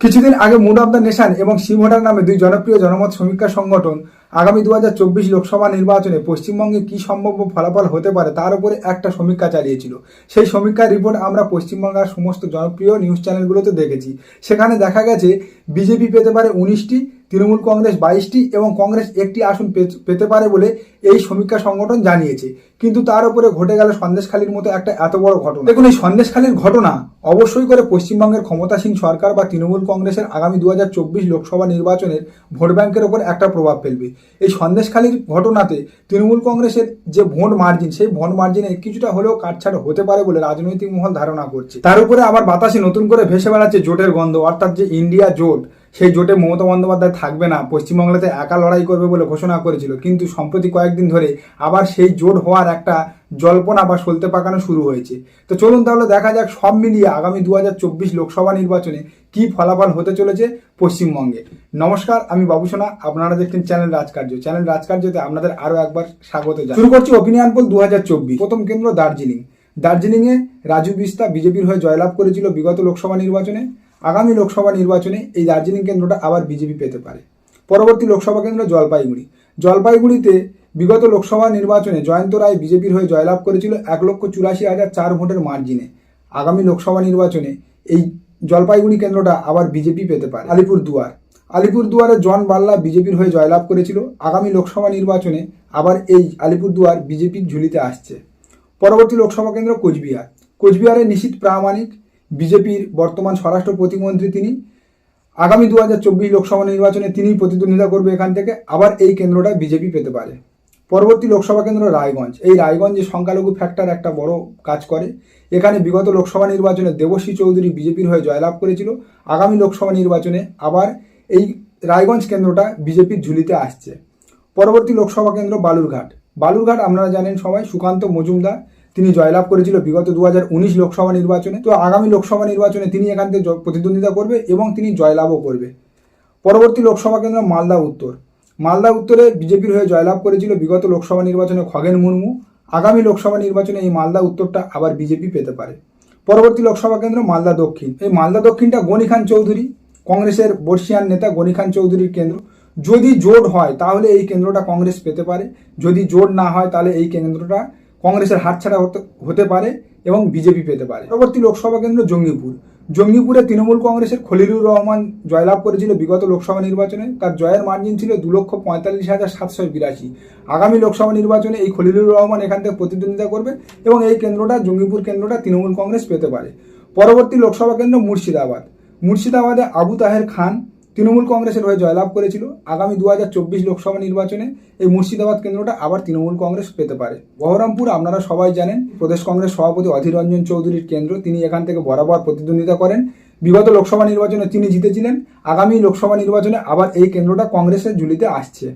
কিছুদিন আগে mood of the nation এবং শিবহোটার নামে দুই জনপ্রিয় জনমত সমীক্ষা সংগঠন আগামী দু হাজার চব্বিশ লোকসভা নির্বাচনে পশ্চিমবঙ্গে কি সম্ভাব্য ফলাফল হতে পারে তার উপরে একটা সমীক্ষা চালিয়েছিল। সেই সমীক্ষার রিপোর্ট আমরা পশ্চিমবঙ্গের সমস্ত জনপ্রিয় নিউজ চ্যানেলগুলোতে দেখেছি। সেখানে দেখা গেছে, বিজেপি পেতে পারে উনিশটি তৃণমূল কংগ্রেস বাইশটি এবং কংগ্রেস একটি আসন পেতে পারে বলে এই সমীক্ষা সংগঠন জানিয়েছে। কিন্তু তার উপরে ঘটে গেল সন্দেশখালীর মতো একটা এত বড় ঘটনা। দেখুন, এই সন্দেশখালীর ঘটনা অবশ্যই করে পশ্চিমবঙ্গের ক্ষমতাসীন সরকার বা তৃণমূল কংগ্রেসের আগামী দুহাজার চব্বিশ লোকসভা নির্বাচনের ভোট ব্যাংকের ওপর একটা প্রভাব ফেলবে। এই সন্দেশখালীর ঘটনাতে তৃণমূল কংগ্রেসের যে ভোট মার্জিন, সেই ভোট মার্জিনে কিছুটা হলেও কাটছাট হতে পারে বলে রাজনৈতিক মহল ধারণা করছে। তার উপরে আবার বাতাসে নতুন করে ভেসে বেড়াচ্ছে জোটের গন্ধ, অর্থাৎ যে ইন্ডিয়া জোট সেই জোটে মমতা বন্দ্যোপাধ্যায় থাকবে না, পশ্চিমবাংলাতে একা লড়াই করবে বলে ঘোষণা করেছিল। কিন্তু সম্প্রতি কয়েকদিন ধরে আবার সেই জোট হওয়ার একটা জল্পনা বা সলতে পাকানো শুরু হয়েছে। তো চলুন তাহলে দেখা যাক সব মিলিয়ে আগামী দু হাজার চব্বিশ লোকসভা নির্বাচনে কি ফলাফল হতে চলেছে পশ্চিমবঙ্গে। নমস্কার, আমি বাবুসোনা আপনারা দেখছেন চ্যানেল রাজকার্য। চ্যানেল রাজকার্যতে আপনাদের আরও একবার স্বাগত জানাই। শুরু করছি ওপিনিয়ন পোল দু হাজার চব্বিশ। প্রথম কেন্দ্র দার্জিলিং। দার্জিলিংয়ে রাজু বিস্তা বিজেপির হয়ে জয়লাভ করেছিল বিগত লোকসভা নির্বাচনে। আগামী লোকসভা নির্বাচনে এই দার্জিলিং কেন্দ্রটা আবার বিজেপি পেতে পারে। পরবর্তী লোকসভা কেন্দ্র জলপাইগুড়ি। জলপাইগুড়িতে বিগত লোকসভা নির্বাচনে জয়ন্ত রায় বিজেপির হয়ে জয়লাভ করেছিল এক লক্ষ চুরাশি হাজার চার ভোটের মার্জিনে। আগামী লোকসভা নির্বাচনে এই জলপাইগুড়ি কেন্দ্রটা আবার বিজেপি পেতে পারে। আলিপুর দুয়ার আলিপুর দুয়ারে জন বাল্লা বিজেপির হয়ে জয়লাভ করেছিল। আগামী লোকসভা নির্বাচনে আবার এই আলিপুর দুয়ার বিজেপির ঝুলিতে আসছে। পরবর্তী লোকসভা কেন্দ্র কোচবিহার। কোচবিহারে নিশীত প্রামাণিক বিজেপির বর্তমান স্বরাষ্ট্র প্রতিমন্ত্রী তিনি। আগামী দু হাজার চব্বিশ লোকসভা নির্বাচনে তিনি প্রতিদ্বন্দ্বিতা করবে এখান থেকে, আবার এই কেন্দ্রটা বিজেপি পেতে পারে। পরবর্তী লোকসভা কেন্দ্র রায়গঞ্জ। এই রায়গঞ্জে সংখ্যালঘু ফ্যাক্টর একটা বড় কাজ করে। এখানে বিগত লোকসভা নির্বাচনে দেবশ্রী চৌধুরী বিজেপির হয়ে জয়লাভ করেছিল। আগামী লোকসভা নির্বাচনে আবার এই রায়গঞ্জ কেন্দ্রটা বিজেপির ঝুলিতে আসছে। পরবর্তী লোকসভা কেন্দ্র বালুরঘাট। বালুরঘাট আপনারা জানেন সবাই, সুকান্ত মজুমদার তিনি জয়লাভ করেছিল বিগত দু হাজার উনিশ লোকসভা নির্বাচনে। তো আগামী লোকসভা নির্বাচনে তিনি এখান থেকে প্রতিদ্বন্দ্বিতা করবে এবং তিনি জয়লাভও করবে। পরবর্তী লোকসভা কেন্দ্র মালদা উত্তর। মালদা উত্তরে বিজেপির হয়ে জয়লাভ করেছিল বিগত লোকসভা নির্বাচনে খগেন মুর্মু। আগামী লোকসভা নির্বাচনে এই মালদা উত্তরটা আবার বিজেপি পেতে পারে। পরবর্তী লোকসভা কেন্দ্র মালদা দক্ষিণ। এই মালদা দক্ষিণটা গনি খান চৌধুরী, কংগ্রেসের বর্ষিয়ান নেতা গনি খান চৌধুরীর কেন্দ্র। যদি জোট হয়, তাহলে এই কেন্দ্রটা কংগ্রেস পেতে পারে। যদি জোট না হয়, তাহলে এই কেন্দ্রটা কংগ্রেসের হাতছাড়া হতে হতে পারে এবং বিজেপি পেতে পারে। পরবর্তী লোকসভা কেন্দ্র জঙ্গিপুর। জঙ্গিপুরে তৃণমূল কংগ্রেসের খলিলুর রহমান জয়লাভ করেছিল বিগত লোকসভা নির্বাচনে। তার জয়ের মার্জিন ছিল দু লক্ষ পঁয়তাল্লিশ হাজার সাতশো বিরাশি। আগামী লোকসভা নির্বাচনে এই খলিলুর রহমান এখান থেকে প্রতিদ্বন্দ্বিতা করবে এবং এই কেন্দ্রটা, জঙ্গিপুর কেন্দ্রটা তৃণমূল কংগ্রেস পেতে পারে। পরবর্তী লোকসভা কেন্দ্র মুর্শিদাবাদ। মুর্শিদাবাদে আবু তাহের খান তৃণমূল কংগ্রেসের হয়ে জয়লাভ করেছিল। আগামী দু হাজার চব্বিশ লোকসভা নির্বাচনে এই মুর্শিদাবাদ কেন্দ্রটা আবার তৃণমূল কংগ্রেস পেতে পারে। বহরমপুর, আপনারা সবাই জানেন, প্রদেশ কংগ্রেস সভাপতি অধীর রঞ্জন চৌধুরীর কেন্দ্র। তিনি এখান থেকে বরাবর প্রতিদ্বন্দ্বিতা করেন। বিগত লোকসভা নির্বাচনে তিনি জিতেছিলেন। আগামী লোকসভা নির্বাচনে আবার এই কেন্দ্রটা কংগ্রেসের ঝুলিতে আসছে।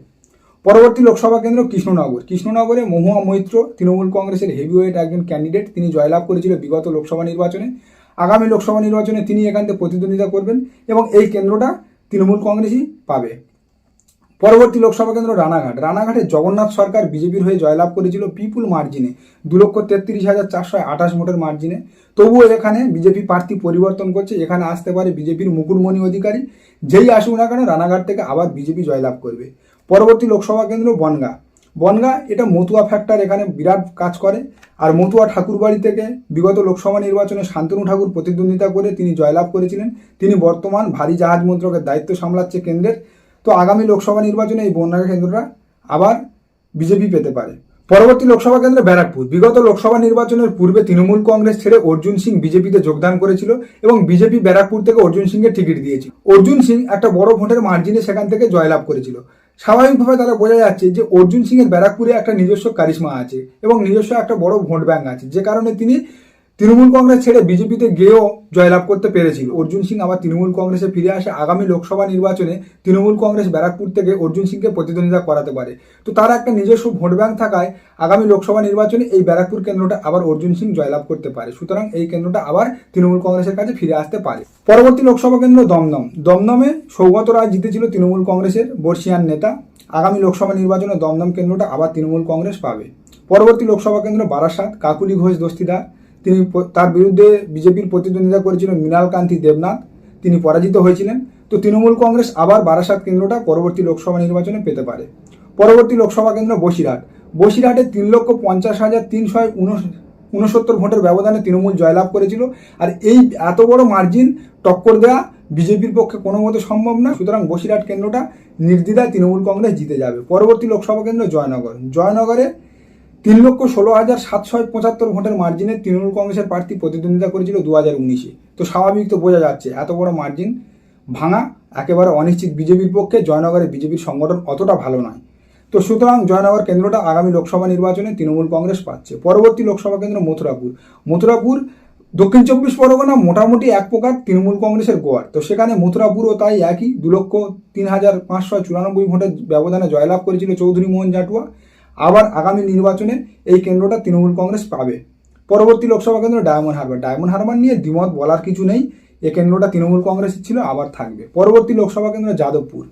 পরবর্তী লোকসভা কেন্দ্র কৃষ্ণনগর। কৃষ্ণনগরে মহুয়া মৈত্র, তৃণমূল কংগ্রেসের হেভিওয়েট একজন ক্যান্ডিডেট। তিনি জয়লাভ করেছিল বিগত লোকসভা নির্বাচনে। আগামী লোকসভা নির্বাচনে তিনি এখান থেকে প্রতিদ্বন্দ্বিতা করবেন এবং এই কেন্দ্রটা তৃণমূল কংগ্রেসই পাবে। পরবর্তী লোকসভা কেন্দ্র রানাঘাট। রানাঘাটে জগন্নাথ সরকার বিজেপির হয়ে জয়লাভ করেছিল পিপুল মার্জিনে দু লক্ষ তেত্রিশ হাজার চারশো আঠাশ ভোটের মার্জিনে তবুও এখানে বিজেপি প্রার্থী পরিবর্তন করছে। এখানে আসতে পারে বিজেপির মুকুলমণি অধিকারী। যেই আসুক না কেন রানাঘাট থেকে আবার বিজেপি জয়লাভ করবে। পরবর্তী লোকসভা কেন্দ্র বনগা। বনগা, এটা মতুয়া ফ্যাক্টর এখানে বিরাট কাজ করে। আর মতুয়া ঠাকুরবাড়ি থেকে বিগত লোকসভা নির্বাচনে শান্তনু ঠাকুর প্রতিদ্বন্দ্বিতা করে তিনি জয়লাভ করেছিলেন। তিনি বর্তমান ভারী জাহাজ মন্ত্রকের দায়িত্ব সামলাচ্ছে কেন্দ্রের। তো আগামী লোকসভা নির্বাচনে এই বনগা কেন্দ্রটা আবার বিজেপি পেতে পারে। পরবর্তী লোকসভা কেন্দ্র ব্যারাকপুর। বিগত লোকসভা নির্বাচনের পূর্বে তৃণমূল কংগ্রেস ছেড়ে অর্জুন সিং বিজেপিতে যোগদান করেছিল এবং বিজেপি ব্যারাকপুর থেকে অর্জুন সিংকে টিকিট দিয়েছিল। অর্জুন সিং একটা বড় ভোটের মার্জিনে সেখান থেকে জয়লাভ করেছিল। স্বাভাবিকভাবে তারা বোঝা যাচ্ছে যে অর্জুন সিং এর ব্যারাকপুরে একটা নিজস্ব কারিশমা আছে এবং নিজস্ব একটা বড় ভোট ব্যাঙ্ক আছে। যে কারণে তিনি তৃণমূল কংগ্রেস ছেড়ে বিজেপিতে গিয়েও জয়লাভ করতে পেরেছিল। অর্জুন সিং আবার তৃণমূল কংগ্রেসে ফিরে আসে আগামী লোকসভা নির্বাচনে তৃণমূল কংগ্রেস ব্যারাকপুর থেকে অর্জুন সিংকে প্রতিদ্বন্দ্বিতা করাতে পারে। তো তার একটা নিজস্ব ভোট ব্যাংক থাকায় আগামী লোকসভা নির্বাচনে এই ব্যারাকপুর কেন্দ্রটা আবার অর্জুন সিং জয়লাভ করতে পারে। সুতরাং এই কেন্দ্রটা আবার তৃণমূল কংগ্রেসের কাছে ফিরে আসতে পারে। পরবর্তী লোকসভা কেন্দ্র দমদম। দমদমে সৌগত রায় জিতেছিল তৃণমূল কংগ্রেসের বর্ষিয়ান নেতা। আগামী লোকসভা নির্বাচনে দমদম কেন্দ্রটা আবার তৃণমূল কংগ্রেস পাবে। পরবর্তী লোকসভা কেন্দ্র বারাসাত, কাকুলি ঘোষ, দস্তিদার। তিনি তার বিরুদ্ধে বিজেপির প্রতিদ্বন্দ্বিতা করেছিল মৃণাল কান্তি দেবনাথ। তিনি পরাজিত হয়েছিলেন। তো তৃণমূল কংগ্রেস আবার বারাসাত কেন্দ্রটা পরবর্তী লোকসভা নির্বাচনে পেতে পারে। পরবর্তী লোকসভা কেন্দ্র বসিরহাট। বসিরহাটে তিন লক্ষ পঞ্চাশ হাজার তিনশো উনসত্তর ভোটের ব্যবধানে তৃণমূল জয়লাভ করেছিল। আর এই এত বড় মার্জিন টক্কর দেওয়া বিজেপির পক্ষে কোনো মতে সম্ভব না। সুতরাং বসিরহাট কেন্দ্রটা নির্দ্বিধায় তৃণমূল কংগ্রেস জিতে যাবে। পরবর্তী লোকসভা কেন্দ্র জয়নগর। জয়নগরে তিন লক্ষ ষোলো হাজার সাতশো পঁচাত্তর ভোটের মার্জিনে তৃণমূল কংগ্রেসের প্রার্থী প্রতিদ্বন্দ্বিতা করেছিল দু হাজার উনিশে। তো স্বাভাবিক তো বোঝা যাচ্ছে, এত বড় মার্জিন ভাঙা একেবারে অনিশ্চিত বিজেপির পক্ষে, জয়নগরে বিজেপির সংগঠন অতটা ভালো নয়। তো সুতরাং জয়নগর কেন্দ্রটা আগামী লোকসভা নির্বাচনে তৃণমূল কংগ্রেস পাচ্ছে। পরবর্তী লোকসভা কেন্দ্র মথুরাপুর। মথুরাপুর, দক্ষিণ চব্বিশ পরগনা মোটামুটি এক প্রকার তৃণমূল কংগ্রেসের গোয়ার। তো সেখানে মথুরাপুরও তাই একই। দু লক্ষ তিন হাজার পাঁচশো চুরানব্বই ভোটের ব্যবধানে জয়লাভ করেছিল চৌধুরী মোহন জাটুয়া। আবার আগামী নির্বাচনে এই কেন্দ্রটা তৃণমূল কংগ্রেস পাবে। পরবর্তী লোকসভা কেন্দ্র ডায়মন্ড হারবার। ডায়মন্ড হারবার নিয়ে দ্বিমত বলার কিছু নেই। এই কেন্দ্রটা তৃণমূল কংগ্রেসের ছিল, আবার থাকবে। পরবর্তী লোকসভা কেন্দ্র যাদবপুর।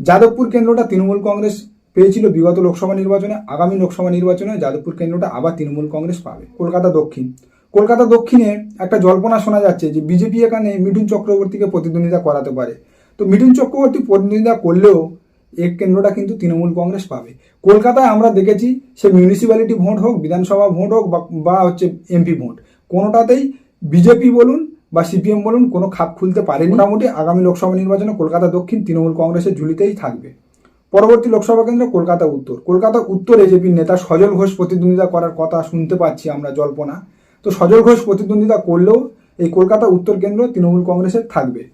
যাদবপুর কেন্দ্রটা তৃণমূল কংগ্রেস পেয়েছিল বিগত লোকসভা নির্বাচনে, আগামী লোকসভা নির্বাচনে যাদবপুর কেন্দ্রটা আবার তৃণমূল কংগ্রেস পাবে। কলকাতা দক্ষিণ। কলকাতা দক্ষিণে একটা জল্পনা শোনা যাচ্ছে যে বিজেপি এখানে মিঠুন চক্রবর্তীকে প্রতিদ্বন্দ্বিতা করাতে পারে। তো মিঠুন চক্রবর্তী প্রতিদ্বন্দ্বিতা করলেও এই কেন্দ্রটা কিন্তু তৃণমূল কংগ্রেস পাবে। কলকাতায় আমরা দেখেছি সে মিউনিসিপ্যালিটি ভোট হোক, বিধানসভা ভোট হোক বা- হচ্ছে এমপি ভোট কোনোটাতেই বিজেপি বলুন বা সিপিএম বলুন কোনো খাপ খুলতে পারেনি। মোটামুটি আগামী লোকসভা নির্বাচনে কলকাতা দক্ষিণ তৃণমূল কংগ্রেসের ঝুলিতেই থাকবে। পরবর্তী লোকসভা কেন্দ্র কলকাতা উত্তর। কলকাতা উত্তর এজেপির নেতা সজল ঘোষ প্রতিদ্বন্দ্বিতা করার কথা শুনতে পাচ্ছি আমরা, জল্পনা। তো সজল ঘোষ প্রতিদ্বন্দ্বিতা করলেও এই কলকাতা উত্তর কেন্দ্র তৃণমূল কংগ্রেসের থাকবে।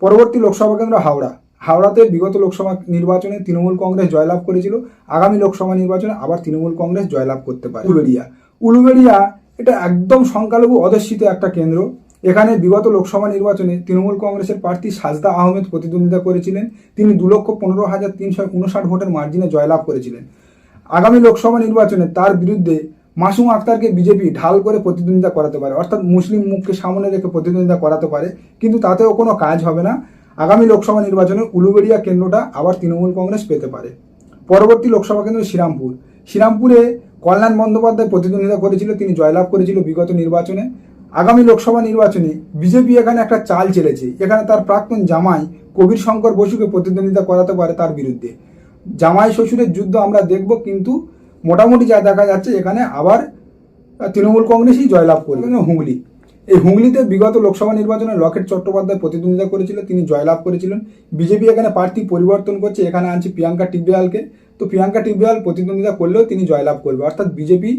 পরবর্তী লোকসভা কেন্দ্র হাওড়া। হাওড়াতে বিগত লোকসভা নির্বাচনে তৃণমূল কংগ্রেস জয়লাভ করেছিল। আগামী লোকসভা নির্বাচনে আবার তৃণমূল কংগ্রেস জয়লাভ করতে পারে। উলুবেড়িয়া। উলুবেড়িয়া এটা একদম সংখ্যালঘু অধ্যুষিত একটা কেন্দ্র। এখানে বিগত লোকসভা নির্বাচনে তৃণমূল কংগ্রেসের প্রার্থী সাজদা আহমেদ প্রতিদ্বন্দ্বিতা করেছিলেন। তিনি দু লক্ষ পনেরো হাজার তিনশো উনষাট ভোটের মার্জিনে জয়লাভ করেছিলেন। আগামী লোকসভা নির্বাচনে তার বিরুদ্ধে মাসুম আক্তারকে বিজেপি ঢাল করে প্রতিদ্বন্দ্বিতা করাতে পারে। অর্থাৎ মুসলিম মুখকে সামনে রেখে প্রতিদ্বন্দ্বিতা করাতে পারে। কিন্তু তাতেও কোনো কাজ হবে না। আগামী লোকসভা নির্বাচনে উলুবেড়িয়া কেন্দ্রটা আবার তৃণমূল কংগ্রেস পেতে পারে। পরবর্তী লোকসভা কেন্দ্র শ্রীরামপুর। শ্রীরামপুরে কল্যাণ বন্দ্যোপাধ্যায় প্রতিদ্বন্দ্বিতা করেছিল, তিনি জয়লাভ করেছিল বিগত নির্বাচনে। আগামী লোকসভা নির্বাচনে বিজেপি এখানে একটা চাল চেলেছে, এখানে তার প্রাক্তন জামাই কবির শঙ্কর বসুকে প্রতিদ্বন্দ্বিতা করাতে পারে তার বিরুদ্ধে। জামাই শ্বশুরের যুদ্ধ আমরা দেখব, কিন্তু মোটামুটি যা দেখা যাচ্ছে, এখানে আবার তৃণমূল কংগ্রেসই জয়লাভ করবে হুগলি এই হুগলিতে বিগত লোকসভা নির্বাচনে লকেট চট্টোপাধ্যায় প্রতিদ্বন্দ্বিতা করেছিল, তিনি জয়লাভ করেছিলেন। বিজেপি এখানে প্রার্থী পরিবর্তন করছে, এখানে আনছে প্রিয়াঙ্কা টিব্বিয়ালকে তো প্রিয়াঙ্কা টিব্বিয়াল প্রতিদ্বন্দ্বিতা করলেও তিনি জয়লাভ করবে, অর্থাৎ বিজেপি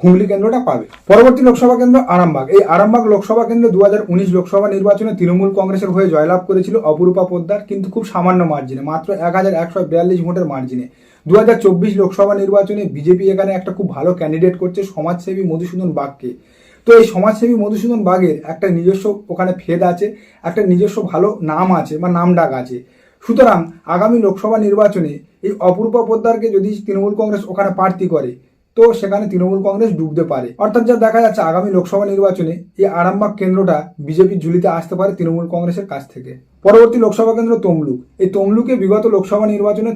হুগলি কেন্দ্রটা পাবে। পরবর্তী লোকসভা কেন্দ্র আরামবাগ। এই আরামবাগ লোকসভা কেন্দ্র দু হাজার উনিশ লোকসভা নির্বাচনে তৃণমূল কংগ্রেসের হয়ে জয়লাভ করেছিল অপরূপা পোদ্দার, কিন্তু খুব সামান্য মার্জিনে মাত্র এক হাজার একশো বিয়াল্লিশ ভোটের মার্জিনে দুই হাজার চব্বিশ লোকসভা নির্বাচনে বিজেপি এখানে একটা খুব ভালো ক্যান্ডিডেট করছে সমাজসেবী মধুসূদন বাগকে। তো এই সমাজসেবী মধুসূদন বাগের একটা নিজস্ব ওখানে ফেদ আছে, একটা নিজস্ব ভালো নাম আছে বা নাম ডাক আছে। সুতরাং আগামী লোকসভা নির্বাচনে এই অপরূপা পোদ্দারকে যদি তৃণমূল কংগ্রেস ওখানে প্রার্থী করে, তো সেখানে তৃণমূল কংগ্রেস ডুবতে পারে। অর্থাৎ যা দেখা যাচ্ছে আগামী লোকসভা নির্বাচনে, এই আরামবাগ কেন্দ্রটা বিজেপির ঝুলিতে আসতে পারে তৃণমূল কংগ্রেসের কাছ থেকে। পরবর্তী লোকসভা কেন্দ্র তমলুক। এই তমলুকে বিগত লোকসভা নির্বাচনে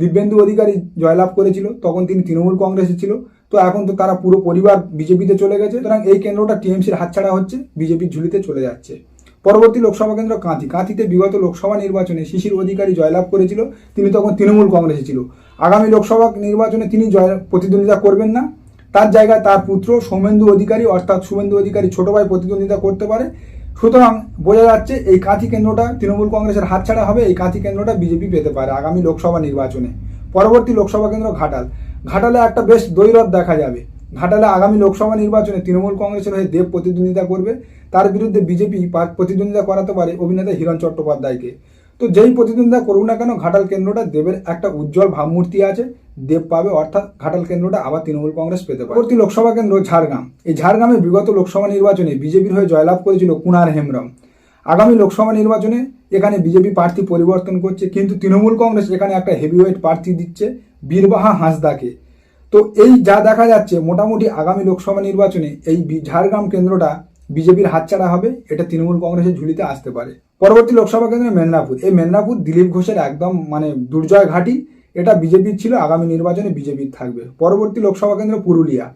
দিব্যেন্দু অধিকারী জয়লাভ করেছিল, তখন তিনি তৃণমূল কংগ্রেসে ছিল। তো এখন তো তারা পুরো পরিবার বিজেপিতে চলে গেছে, সুতরাং এই কেন্দ্রটা টিএমসির হাতছাড়া হচ্ছে, বিজেপির ঝুলিতে চলে যাচ্ছে। পরবর্তী লোকসভা কেন্দ্র কাঁথি। কাঁথিতে বিগত লোকসভা নির্বাচনে শিশির অধিকারী জয়লাভ করেছিল, তিনি তখন তৃণমূল কংগ্রেসে ছিল। আগামী লোকসভা নির্বাচনে তিনি জয় প্রতিদ্বন্দ্বিতা করবেন না। তার জায়গায় তার পুত্র সৌমেন্দু অধিকারী, অর্থাৎ শুভেন্দু অধিকারী ছোট ভাই প্রতিদ্বন্দ্বিতা করতে পারে। সুতরাং বোঝা যাচ্ছে এই কাঁথি কেন্দ্রটা তৃণমূল কংগ্রেসের হাতছাড়া হবে, এই কাঁথি কেন্দ্রটা বিজেপি পেতে পারে আগামী লোকসভা নির্বাচনে। পরবর্তী লোকসভা কেন্দ্র ঘাটাল। ঘাটালে একটা বেশ দৈরথ দেখা যাবে। ঘাটালে আগামী লোকসভা নির্বাচনে তৃণমূল কংগ্রেসের হয়ে দেব প্রতিদ্বন্দ্বিতা করবে। তার বিরুদ্ধে বিজেপি প্রতিদ্বন্দ্বিতা করাতে পারে অভিনেতা হিরণ চট্টোপাধ্যায়কে। তো যেই প্রতিদ্বন্দ্বিতা করুক না কেন, ঘাটাল কেন্দ্রটা দেবের একটা উজ্জ্বল ভাবমূর্তি আছে। দেব পাবে, অর্থাৎ ঘাটাল কেন্দ্রটা আবার তৃণমূল কংগ্রেস পেতে পারে। পরবর্তী লোকসভা কেন্দ্র ঝাড়গ্রাম। এই ঝাড়গ্রামে বিগত লোকসভা নির্বাচনে বিজেপির হয়ে জয়লাভ করেছিল কুনার হেমব্রম। আগামী লোকসভা নির্বাচনে এখানে বিজেপি প্রার্থী পরিবর্তন করছে, কিন্তু তৃণমূল কংগ্রেস এখানে একটা হেভিওয়েট প্রার্থী দিচ্ছে, বীরবাহা হাঁসদাকে। তো এই যা দেখা যাচ্ছে, মোটামুটি আগামী লোকসভা নির্বাচনে এই ঝাড়গ্রাম কেন্দ্রটা বিজেপির হাতছাড়া হবে, এটা তৃণমূল কংগ্রেসের ঝুলিতে আসতে পারে। পরবর্তী লোকসভা কেন্দ্র মেদিনীপুর। এই মেদিনীপুর দিলীপ ঘোষের একদম মানে দুর্জয় ঘাঁটি, এটা বিজেপির ছিল, আগামী নির্বাচনে বিজেপির থাকবে। পরবর্তী লোকসভা কেন্দ্র পুরুলিয়া।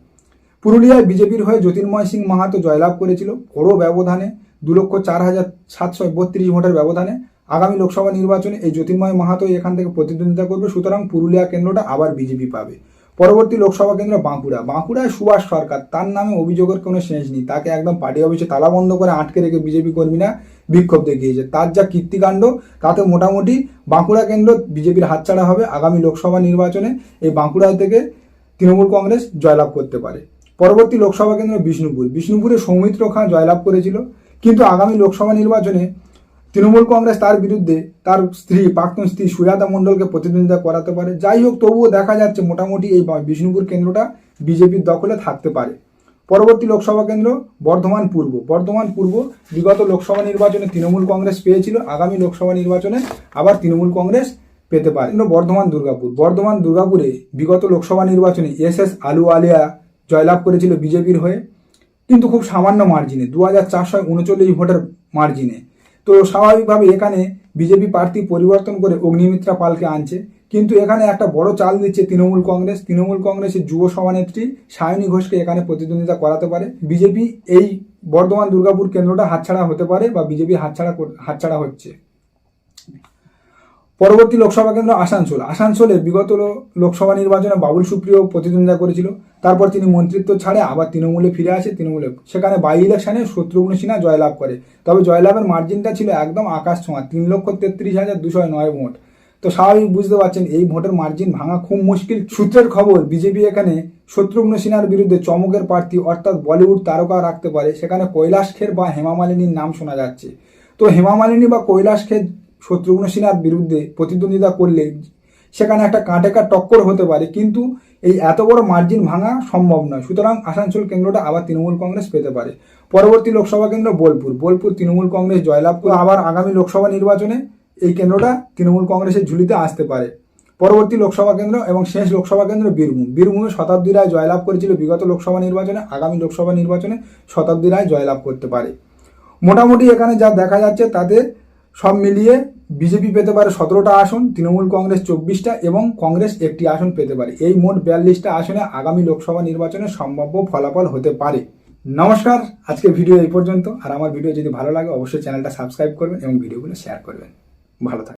পুরুলিয়ায় বিজেপির হয়ে জ্যোতির্ময় সিং মাহাতো জয়লাভ করেছিল বড় ব্যবধানে। দু লক্ষ চার হাজার সাতশো বত্রিশ ভোটের ব্যবধানে আগামী লোকসভা নির্বাচনে এই জ্যোতির্ময় মাহাতোই এখান থেকে প্রতিদ্বন্দ্বিতা করবে। সুতরাং পুরুলিয়া কেন্দ্রটা আবার বিজেপি পাবে। পরবর্তী লোকসভা কেন্দ্র বাঁকুড়া। বাঁকুড়ায় সুভাষ সরকার। তার নামে অভিযোগের কোনো শেষ নেই। তাকে একদম পার্টি অফিসে তালা বন্ধ করে আটকে রেখে বিজেপি কর্মীরা বিক্ষোভ দেখিয়েছে। তার যা কীর্তিকাণ্ড, তাতে মোটামুটি বাঁকুড়া কেন্দ্র বিজেপির হাতছাড়া হবে। আগামী লোকসভা নির্বাচনে এই বাঁকুড়া থেকে তৃণমূল কংগ্রেস জয়লাভ করতে পারে। পরবর্তী লোকসভা কেন্দ্র বিষ্ণুপুর। বিষ্ণুপুরে সৌমিত্র খাঁ জয়লাভ করেছিল। কিন্তু আগামী লোকসভা নির্বাচনে তৃণমূল কংগ্রেস তার বিরুদ্ধে তার স্ত্রী, প্রাক্তন স্ত্রী সুজাতা মণ্ডলকে প্রতিদ্বন্দ্বিতা করাতে পারে। যাই হোক, তবুও দেখা যাচ্ছে মোটামুটি এই বিষ্ণুপুর কেন্দ্রটা বিজেপির দখলে থাকতে পারে। পরবর্তী লোকসভা কেন্দ্র বর্ধমান পূর্ব। বর্ধমান পূর্ব বিগত লোকসভা নির্বাচনে তৃণমূল কংগ্রেস পেয়েছিল। আগামী লোকসভা নির্বাচনে আবার তৃণমূল কংগ্রেস পেতে পারে। বর্ধমান দুর্গাপুর। বর্ধমান দুর্গাপুরে বিগত লোকসভা নির্বাচনে এস এস আলু আলিয়া জয়লাভ করেছিল বিজেপির হয়ে। কিন্তু খুব সামান্য মার্জিনে দু হাজার চারশো উনচল্লিশ ভোটের মার্জিনে তো স্বাভাবিকভাবে এখানে বিজেপি প্রার্থী পরিবর্তন করে অগ্নিমিত্রা পালকে আনছে। কিন্তু এখানে একটা বড় চাল দিচ্ছে তৃণমূল কংগ্রেস। তৃণমূল কংগ্রেসের যুব সভানেত্রী সায়নী ঘোষকে এখানে প্রতিদ্বন্দ্বিতা করাতে পারে। বিজেপি এই বর্ধমান দুর্গাপুর কেন্দ্রটা হাতছাড়া হতে পারে বা বিজেপি হাতছাড়া হাতছাড়া হচ্ছে। পরবর্তী লোকসভা কেন্দ্র আসানসোল। আসানসোলে বিগত লোকসভা নির্বাচনে বাবুল সুপ্রিয় প্রতিদ্বন্দ্বিতা করেছিল। তারপর তিনি মন্ত্রিত্ব ছাড়ে আবার তৃণমূলে ফিরে আসে তৃণমূলে। সেখানে বাই ইলেকশনে শত্রুঘ্ন সিনহা জয়লাভ করে। তবে জয়লাভের মার্জিনটা ছিল একদম আকাশ ছোঁয়া, তিন লক্ষ তেত্রিশ হাজার দুশো নয় ভোট। তো স্বাভাবিক বুঝতে পারছেন, এই ভোটের মার্জিন ভাঙা খুব মুশকিল। সূত্রের খবর, বিজেপি এখানে শত্রুঘ্ন সিনহার বিরুদ্ধে চমকের প্রার্থী অর্থাৎ বলিউড তারকা রাখতে পারে। সেখানে কৈলাস খের বা হেমা মালিনীর নাম শোনা যাচ্ছে। তো হেমা মালিনী বা কৈলাস খের শত্রুঘ্ন সিনহার বিরুদ্ধে প্রতিদ্বন্দ্বিতা করলে সেখানে একটা কাঁটেকা টক্কর হতে পারে, কিন্তু এই এত বড় মার্জিন ভাঙা সম্ভব নয়। সুতরাং আসানসোল কেন্দ্রটা আবার তৃণমূল কংগ্রেস পেতে পারে। পরবর্তী লোকসভা কেন্দ্র বোলপুর। বোলপুর তৃণমূল কংগ্রেস জয়লাভ করে আবার আগামী লোকসভা নির্বাচনে এই কেন্দ্রটা তৃণমূল কংগ্রেসের ঝুলিতে আসতে পারে। পরবর্তী লোকসভা কেন্দ্র এবং শেষ লোকসভা কেন্দ্র বীরভূম। বীরভূমে শতাব্দী রায় জয়লাভ করেছিল বিগত লোকসভা নির্বাচনে, আগামী লোকসভা নির্বাচনে শতাব্দী রায় জয়লাভ করতে পারে। মোটামুটি এখানে যা দেখা যাচ্ছে তাতে সব মিলিয়ে বিজেপি পেতে পারে সতেরোটা আসন, তৃণমূল কংগ্রেস চব্বিশটা এবং কংগ্রেস একটি আসন পেতে পারে। এই মোট বিয়াল্লিশটা আসনে আগামী লোকসভা নির্বাচনে সম্ভাব্য ফলাফল হতে পারে। নমস্কার আজকে ভিডিও এই পর্যন্ত। আর আমার ভিডিও যদি ভালো লাগে, অবশ্যই চ্যানেলটা সাবস্ক্রাইব করবেন এবং ভিডিওগুলো শেয়ার করবেন। ভালো থাকবেন